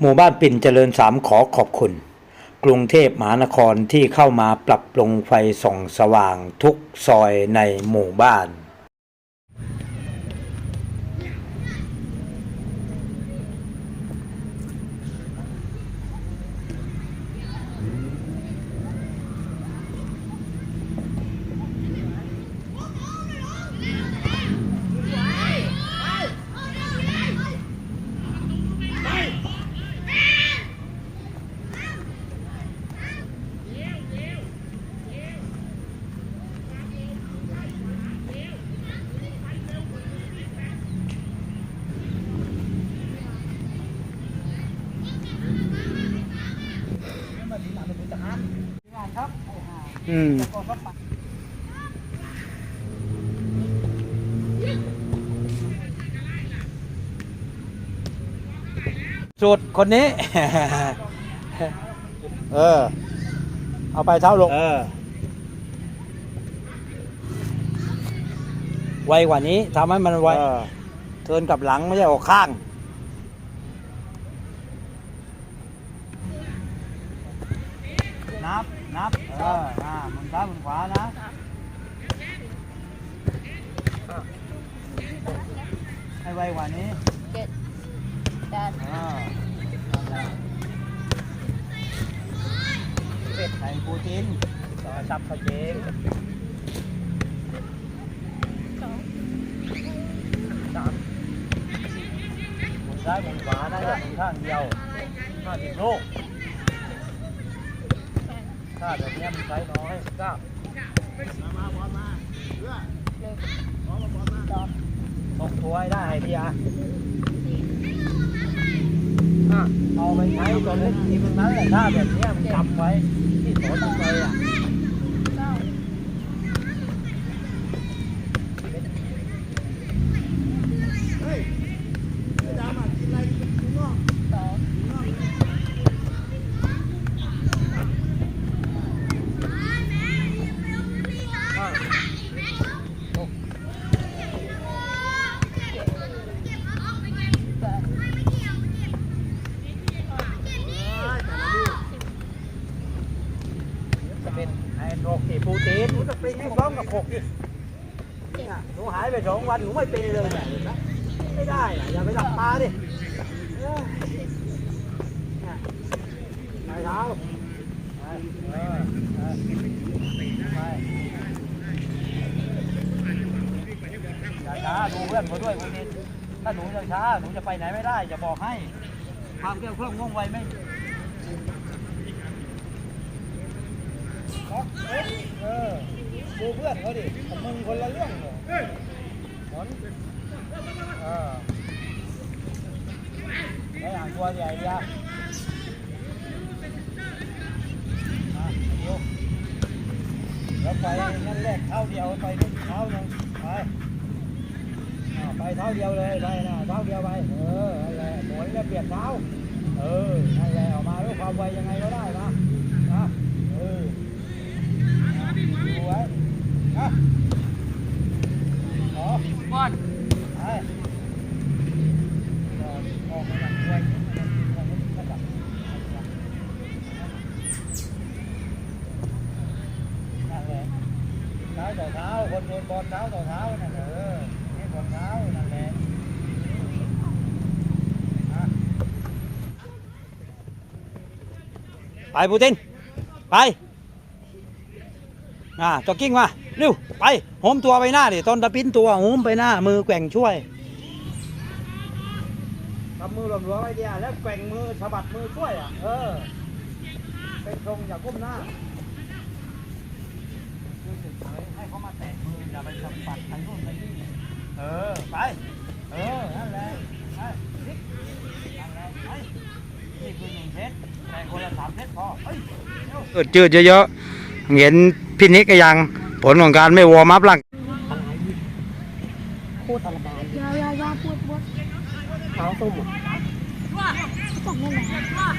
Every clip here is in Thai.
หมู่บ้านปิ่นเจริญสามขอขอบคุณ กรุงเทพมหานครที่เข้ามาปรับปรุงไฟส่องสว่างทุกซอยในหมู่บ้าน อืมสุดคนนี้ เออ เอาไปเท้าลง เออ ไวกว่านี้ทำให้มันไวเทินกลับหลังไม่ใช่ออกข้าง นับ นับ เอออ่ามุนซ้ายมุนขวานะให้ไวกว่านี้เจ็ดแปดอ่าเป็ดไข่ปูตินต่อซับข้าวเจงสองสามหมุนซ้ายหมุนใช้น้อยก็มางเดียวห้าสิบลูกถ้าเนี้ยมันใช้น้อยเก้าหนึ่งสองตกตัวยได้ให้ดีอะอะเอาไปใช้ตอนเล่นทีมนั้นแหละถ้าแบบนี้มันจำไว้ที่สอนไปอะ โรคที่ปูตีนหนูจะเป็นให้พร้อมกับหกหนูหายไปสองวันหนูไม่เป็นเลยเนี่ยไม่ได้อย่าไปหลับตาดิเออเนี่ยไปเท้าอย่าช้าดูเพื่อนเขาด้วยคุณนิดถ้าหนูยังช้าหนูจะไปไหนไม่ได้จะบอกให้ความเกี่ยวเครื่องว่องไวไม่ เออดูเพื่อนเขาดิกับมึงคนละเรื่องเลยหมอนเออไอ้ห่างตัวใหญ่เดียวอะเดี๋ยวเดี๋ยวไปงั้นแรกเท้าเดียวไปทุกเท้าหนึงไปอ่าไปเท้าเดียวเลยไปนะเท้าเดียวไปเออนั่นแหละหมุนแล้วเปลี่ยนเท้าเออนั่นแหละออกมาด้วยความไวยังไงก็ได้นะนะเอออะดูไว้นะขอบอลไปออกออกมาจากด้วยนั่นแหละเท้า ต่อเท้า คนโดนบอลเท้าต่อเท้านั่นแหละเออนี่บอลเท้านั่นแหละไปปูติน ไปอ่าจ็อกกิ้งมาเร็วไปโหมตัวไปหน้าดิตอนตะปิ้นตัวโหมไปหน้า มือแกว่งช่วยทำมือหลวมๆไว้เดียแล้วแกว่งมือสะบัดมือช่วยอะเออเป็นทรงอย่าก้มหน้า เฉยๆให้เขามาแตะมืออย่าไปสัมผัสทางนู้นไปนี่เออไปเออนั่นแหละไปพลิกนั่นแหละไปนี่คือหนึ่งเซตแต่คนละสามเซตพอเฮ้ยเร็ว เออจืดเยอะๆเห็นพี่นิกก็ยัง ผลของการไม่วอร์มอัพร่างโคตรทรมานยาวยาวยาวปวดปวดเท้าส้มอะตกแน่นอน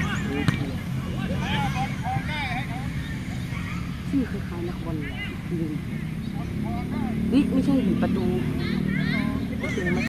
ชื่อคล้ายๆนักบอลเลย นี่ไม่ใช่หินประตูประตู